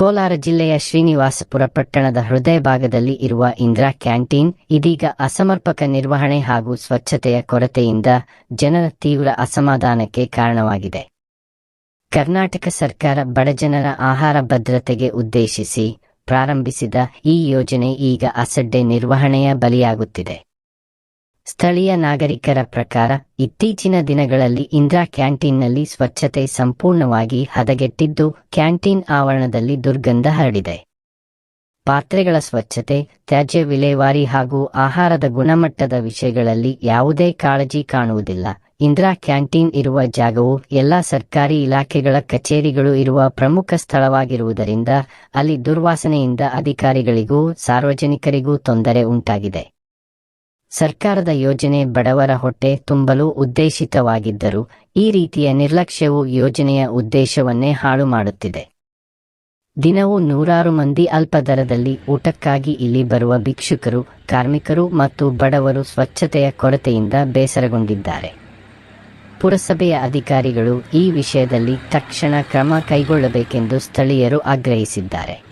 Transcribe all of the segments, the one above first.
ಕೋಲಾರ ಜಿಲ್ಲೆಯ ಶ್ರೀನಿವಾಸಪುರ ಪಟ್ಟಣದ ಹೃದಯ ಭಾಗದಲ್ಲಿ ಇರುವ ಇಂದಿರಾ ಕ್ಯಾಂಟೀನ್, ಇದೀಗ ಅಸಮರ್ಪಕ ನಿರ್ವಹಣೆ ಹಾಗೂ ಸ್ವಚ್ಛತೆಯ ಕೊರತೆಯಿಂದ ಜನರ ತೀವ್ರ ಅಸಮಾಧಾನಕ್ಕೆ ಕಾರಣವಾಗಿದೆ. ಕರ್ನಾಟಕ ಸರ್ಕಾರ ಬಡಜನರ ಆಹಾರ ಭದ್ರತೆಗೆ ಉದ್ದೇಶಿಸಿ ಪ್ರಾರಂಭಿಸಿದ ಈ ಯೋಜನೆ ಈಗ ಅಸಡ್ಡೆ ನಿರ್ವಹಣೆಯ ಬಲಿಯಾಗುತ್ತಿದೆ. ಸ್ಥಳೀಯ ನಾಗರಿಕರ ಪ್ರಕಾರ, ಇತ್ತೀಚಿನ ದಿನಗಳಲ್ಲಿ ಇಂದಿರಾ ಕ್ಯಾಂಟೀನ್ನಲ್ಲಿ ಸ್ವಚ್ಛತೆ ಸಂಪೂರ್ಣವಾಗಿ ಹದಗೆಟ್ಟಿದ್ದು, ಕ್ಯಾಂಟೀನ್ ಆವರಣದಲ್ಲಿ ದುರ್ಗಂಧ ಹರಡಿದೆ. ಪಾತ್ರೆಗಳ ಸ್ವಚ್ಛತೆ, ತ್ಯಾಜ್ಯ ವಿಲೇವಾರಿ ಹಾಗೂ ಆಹಾರದ ಗುಣಮಟ್ಟದ ವಿಷಯಗಳಲ್ಲಿ ಯಾವುದೇ ಕಾಳಜಿ ಕಾಣುವುದಿಲ್ಲ. ಇಂದ್ರಾ ಕ್ಯಾಂಟೀನ್ ಇರುವ ಜಾಗವು ಎಲ್ಲ ಸರ್ಕಾರಿ ಇಲಾಖೆಗಳ ಕಚೇರಿಗಳು ಇರುವ ಪ್ರಮುಖ ಸ್ಥಳವಾಗಿರುವುದರಿಂದ, ಅಲ್ಲಿ ದುರ್ವಾಸನೆಯಿಂದ ಅಧಿಕಾರಿಗಳಿಗೂ ಸಾರ್ವಜನಿಕರಿಗೂ ತೊಂದರೆ ಉಂಟಾಗಿದೆ. ಸರ್ಕಾರದ ಯೋಜನೆ ಬಡವರ ಹೊಟ್ಟೆ ತುಂಬಲು ಉದ್ದೇಶಿತವಾಗಿದ್ದರೂ ಈ ರೀತಿಯ ನಿರ್ಲಕ್ಷ್ಯವು ಯೋಜನೆಯ ಉದ್ದೇಶವನ್ನೇ ಹಾಳು ಮಾಡುತ್ತಿದೆ. ದಿನವೂ ನೂರಾರು ಮಂದಿ ಅಲ್ಪ ದರದಲ್ಲಿ ಊಟಕ್ಕಾಗಿ ಇಲ್ಲಿ ಬರುವ ಭಿಕ್ಷುಕರು, ಕಾರ್ಮಿಕರು ಮತ್ತು ಬಡವರು ಸ್ವಚ್ಛತೆಯ ಕೊರತೆಯಿಂದ ಬೇಸರಗೊಂಡಿದ್ದಾರೆ. ಪುರಸಭೆಯ ಅಧಿಕಾರಿಗಳು ಈ ವಿಷಯದಲ್ಲಿ ತಕ್ಷಣ ಕ್ರಮ ಕೈಗೊಳ್ಳಬೇಕೆಂದು ಸ್ಥಳೀಯರು ಆಗ್ರಹಿಸಿದ್ದಾರೆ.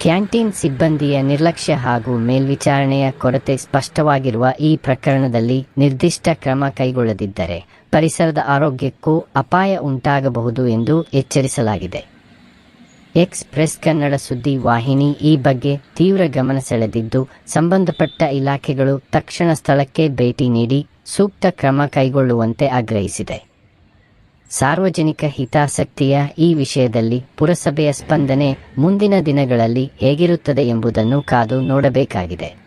ಕ್ಯಾಂಟೀನ್ ಸಿಬ್ಬಂದಿಯ ನಿರ್ಲಕ್ಷ್ಯ ಹಾಗೂ ಮೇಲ್ವಿಚಾರಣೆಯ ಕೊರತೆ ಸ್ಪಷ್ಟವಾಗಿರುವ ಈ ಪ್ರಕರಣದಲ್ಲಿ ನಿರ್ದಿಷ್ಟ ಕ್ರಮ ಕೈಗೊಳ್ಳದಿದ್ದರೆ ಪರಿಸರದ ಆರೋಗ್ಯಕ್ಕೂ ಅಪಾಯ ಉಂಟಾಗಬಹುದು ಎಂದು ಎಚ್ಚರಿಸಲಾಗಿದೆ. ಎಕ್ಸ್ಪ್ರೆಸ್ ಕನ್ನಡ ಸುದ್ದಿ ವಾಹಿನಿ ಈ ಬಗ್ಗೆ ತೀವ್ರ ಗಮನ ಸೆಳೆದಿದ್ದು, ಸಂಬಂಧಪಟ್ಟ ಇಲಾಖೆಗಳು ತಕ್ಷಣ ಸ್ಥಳಕ್ಕೆ ಭೇಟಿ ನೀಡಿ ಸೂಕ್ತ ಕ್ರಮ ಕೈಗೊಳ್ಳುವಂತೆ ಆಗ್ರಹಿಸಿದೆ. ಸಾರ್ವಜನಿಕ ಹಿತಾಸಕ್ತಿಯ ಈ ವಿಷಯದಲ್ಲಿ ಪುರಸಭೆಯ ಸ್ಪಂದನೆ ಮುಂದಿನ ದಿನಗಳಲ್ಲಿ ಹೇಗಿರುತ್ತದೆ ಎಂಬುದನ್ನು ಕಾದು ನೋಡಬೇಕಾಗಿದೆ.